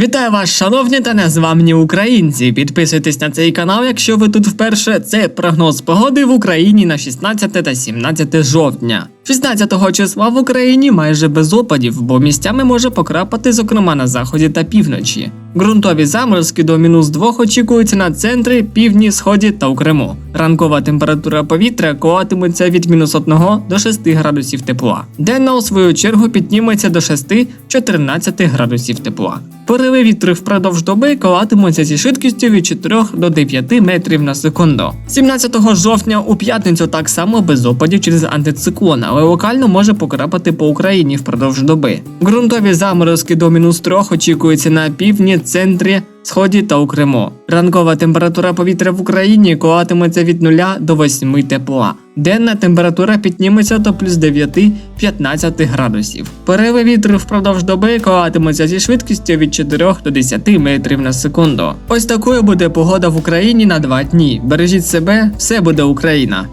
Вітаю вас, шановні та незламні українці. Підписуйтесь на цей канал, якщо ви тут вперше. Це прогноз погоди в Україні на 16 та 17 жовтня. 16 числа в Україні майже без опадів, бо місцями може покрапати, зокрема на заході та півночі. Ґрунтові заморозки до мінус 2 очікуються на центрі, півдні, сході та у Криму. Ранкова температура повітря коливатиметься від мінус 1 до 6 градусів тепла. Денна, у свою чергу, підніметься до 6-14 градусів тепла. Пориви вітри впродовж доби коливатимуться зі швидкістю від 4 до 9 метрів на секунду. 17 жовтня у п'ятницю так само без опадів через антициклон, але локально може покрапати по Україні впродовж доби. Ґрунтові заморозки до мінус 3 очікуються на півдні, центрі, сході та у Криму. Ранкова температура повітря в Україні коливатиметься від 0 до 8 тепла. Денна температура підніметься до плюс 9-15 градусів. Пориви вітру впродовж доби коливатимуться зі швидкістю від 4 до 10 метрів на секунду. Ось такою буде погода в Україні на два дні. Бережіть себе, все буде Україна.